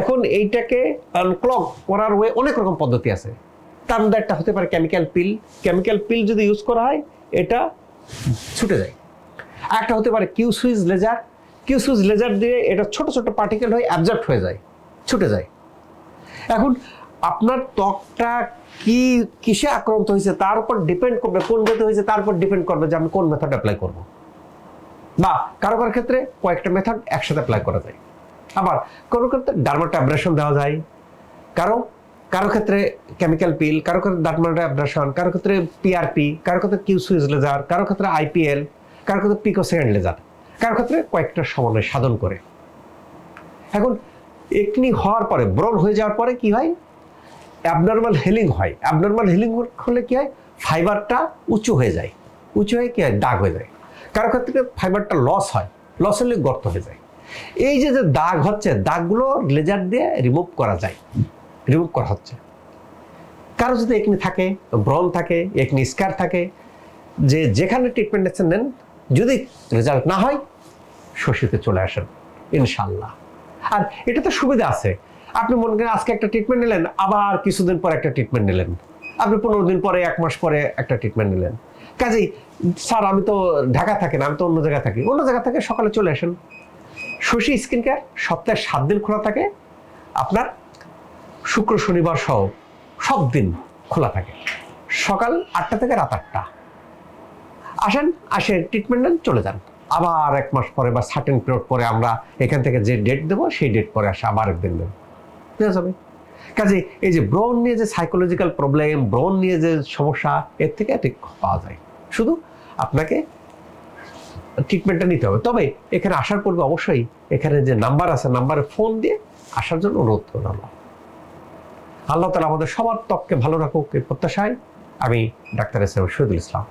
এখন এইটাকে আনক্লগ করার ওয়ে অনেক রকম পদ্ধতি আছে। তার মধ্যে একটা হতে পারে কেমিক্যাল পিল কেমিক্যাল পিল যদি ইউজ করা হয়, এটা ছুটে যায়। একটা হতে পারে Q switch laser Q switch laser দিয়ে এটা ছোট ছোট পার্টিকেল হয়ে অ্যাবজর্ব হয়ে যায়, ছুটে যায়। এখন আপনার ত্বকটা কি কিসে আক্রান্ত হয়েছে, তার উপর ডিপেন্ড করবে, কোন গতি হয়েছে, তার উপর ডিপেন্ড করবে যে আমি কোন মেথড অ্যাপ্লাই করব। বা কারও কারও ক্ষেত্রে কয়েকটা মেথড একসাথে অ্যাপ্লাই করা যায়। আবার কোনো ক্ষেত্রে ডার্মাটো অ্যাব্রেশন দেওয়া যায়। কারও কারও ক্ষেত্রে কেমিক্যাল পিল কারও ক্ষেত্রে ডার্মাটো অ্যাব্রেশন কারও ক্ষেত্রে পিআরপি কারও ক্ষেত্রে কিউ সুইজ লেজার কারও ক্ষেত্রে আইপিএল কারও ক্ষেত্রে পিকো সেকেন্ড লেজার কারও ক্ষেত্রে কয়েকটা সমন্বয় সাধন করে। এখন একনি হওয়ার পরে ব্রণ হয়ে যাওয়ার পরে কি হয়? অ্যাবনর্মাল হিলিং হয়। অ্যাবনর্মাল হিলিং হলে কি হয়? ফাইবারটা উঁচু হয়ে যায়। উঁচু হয়ে কি হয়? দাগ হয়ে যায়। কারও ক্ষেত্রে ফাইবারটা লস হয়। লস হলে গর্ত হয়ে যায়। এই যে যে দাগ হচ্ছে, দাগগুলো লেজার দিয়ে রিমুভ করা যায়। রিমুভ করা হচ্ছে। কারও যদি একনি থাকে, ব্রণ থাকে একনি স্কার থাকে, যে যেখানে ট্রিটমেন্ট নিচ্ছেন নেন, যদি রেজাল্ট না হয়, শশীতে চলে আসেন ইনশাল্লাহ আর এটা তো সুবিধা আছে। আপনি মনে করেন আজকে একটা ট্রিটমেন্ট নিলেন, আবার কিছুদিন পরে একটা ট্রিটমেন্ট নিলেন। আপনি পনেরো দিন পরে, এক মাস পরে একটা ট্রিটমেন্ট নিলেন। কাজেই, স্যার, আমি তো ঢাকা থাকি না, আমি তো অন্য জায়গায় থাকি। অন্য জায়গা থেকে সকালে চলে আসেন। শশী স্কিন কেয়ার সপ্তাহে সাত দিন খোলা থাকে। আপনার শুক্র, শনিবার সহ সব দিন খোলা থাকে। সকাল আটটা থেকে রাত আটটা। আসেন, আসে ট্রিটমেন্ট নেন, চলে যান। আবার এক মাস পরে বা সার্টেন পিরিয়ড পরে আমরা এখান থেকে যে ডেট দেবো, সেই ডেট পরে আসে আবার একদিন দেবো। বুঝা যাবে কাজে এই যে ব্রণ নিয়ে যে সাইকোলজিক্যাল প্রবলেম ব্রণ নিয়ে যে সমস্যা, এর থেকে ঠিক পাওয়া যায়। শুধু আপনাকে ট্রিটমেন্টটা নিতে হবে। তবে এখানে আসার পূর্বে অবশ্যই এখানে যে নাম্বার আছে নাম্বারে ফোন দিয়ে আসার জন্য অনুরোধ করুন আল্লাহ আল্লাহ তালা আমাদের সবার ত্বককে ভালো রাখুক প্রত্যাশায় আমি ডাক্তার এস এম শহীদুল ইসলাম।